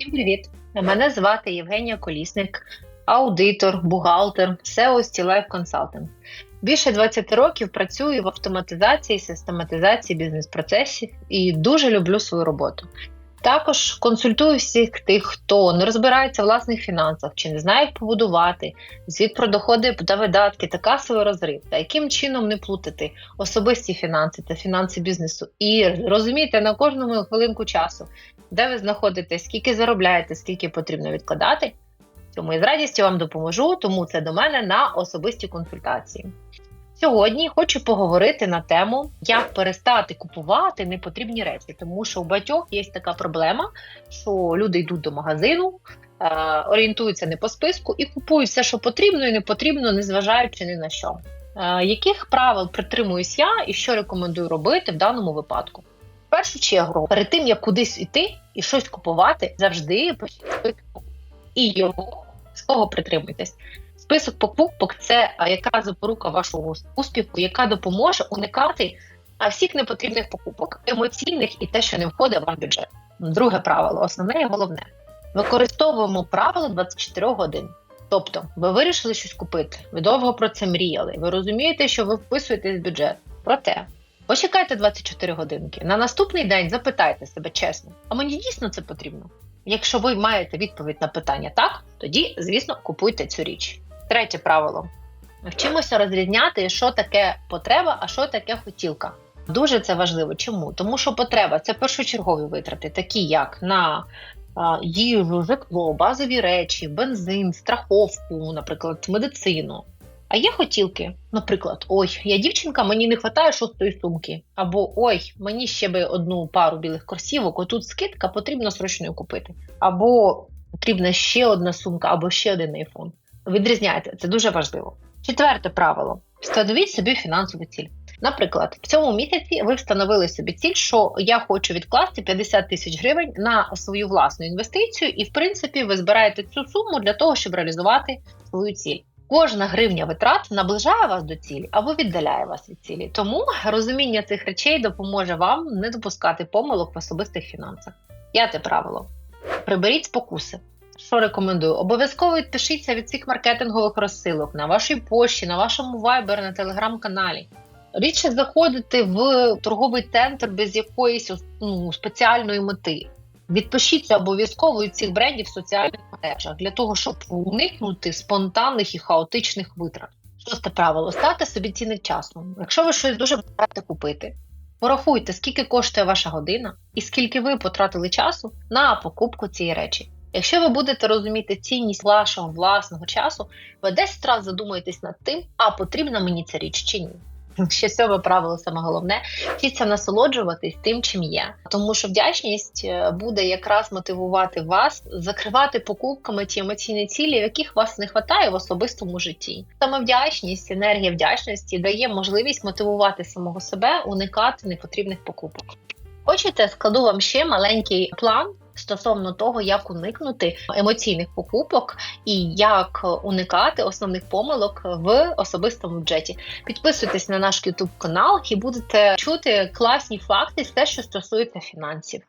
Всім привіт! Мене звати Євгенія Колісник, аудитор, бухгалтер, SEO Life Consulting. Більше 20 років працюю в автоматизації, систематизації бізнес-процесів і дуже люблю свою роботу. Також консультую всіх тих, хто не розбирається в власних фінансах чи не знає, як побудувати, звіт про доходи та видатки та касовий розрив, та яким чином не плутати особисті фінанси та фінанси бізнесу. І розумієте на кожному хвилинку часу, де ви знаходитесь, скільки заробляєте, скільки потрібно відкладати. Тому я з радістю вам допоможу, тому це до мене на особисті консультації. Сьогодні хочу поговорити на тему, як перестати купувати непотрібні речі, тому що у багатьох є така проблема, що люди йдуть до магазину, е, орієнтуються не по списку і купують все, що потрібно і не потрібно, незважаючи ні на що. Е, яких правил притримуюсь я і що рекомендую робити в даному випадку? В першу чергу, перед тим як кудись йти і щось купувати, завжди почніть і його з кого притримуйтесь. Список покупок це яка запорука вашого успіху, яка допоможе уникати всіх непотрібних покупок, емоційних і те, що не входить в ваш бюджет. Друге правило, основне і головне. Використовуємо правило 24 годин. Тобто, ви вирішили щось купити, ви довго про це мріяли, ви розумієте, що ви вписуєтесь в бюджет. Проте, почекайте 24 годинки. На наступний день запитайте себе чесно, а мені дійсно це потрібно? Якщо ви маєте відповідь на питання так, тоді, звісно, купуйте цю річ. Третє правило: вчимося розрізняти, що таке потреба, а що таке хотілка. Дуже це важливо. Чому? Тому що потреба це першочергові витрати, такі як на їжу, житло, базові речі, бензин, страховку, наприклад, медицину. А є хотілки, наприклад, ой, я дівчинка, мені не вистачає шостої сумки. Або ой, мені ще би одну пару білих кросівок, отут скидка, потрібно срочно купити. Або потрібна ще одна сумка, або ще один айфон. Відрізняйте, це дуже важливо. Четверте правило: встановіть собі фінансову ціль. Наприклад, в цьому місяці ви встановили собі ціль, що я хочу відкласти 50 тисяч гривень на свою власну інвестицію, і, в принципі, ви збираєте цю суму для того, щоб реалізувати свою ціль. Кожна гривня витрат наближає вас до цілі або віддаляє вас від цілі. Тому розуміння цих речей допоможе вам не допускати помилок в особистих фінансах. П'яте правило: приберіть спокуси. Що рекомендую? Обов'язково відпишіться від цих маркетингових розсилок на вашій пошті, на вашому Viber, на телеграм-каналі. Рідше заходити в торговий центр без якоїсь ну, спеціальної мети. Відпишіться обов'язково від цих брендів в соціальних мережах для того, щоб уникнути спонтанних і хаотичних витрат. Шосте правило: ставте собі ціни часом. Якщо ви щось дуже бажаєте купити, порахуйте, скільки коштує ваша година і скільки ви потратили часу на покупку цієї речі. Якщо ви будете розуміти цінність вашого власного часу, ви 10 разів задумаєтесь над тим, а потрібна мені ця річ чи ні. Ще сьоме правило, саме головне, вчіться насолоджуватись тим, чим є, тому що вдячність е, буде якраз мотивувати вас закривати покупками ті емоційні цілі, яких вас не вистачає в особистому житті. Саме вдячність, енергія вдячності дає можливість мотивувати самого себе, уникати непотрібних покупок. Хочете, складу вам ще маленький план стосовно того, як уникнути емоційних покупок і як уникати основних помилок в особистому бюджеті. Підписуйтесь на наш YouTube канал і будете чути класні факти з те, що стосується фінансів.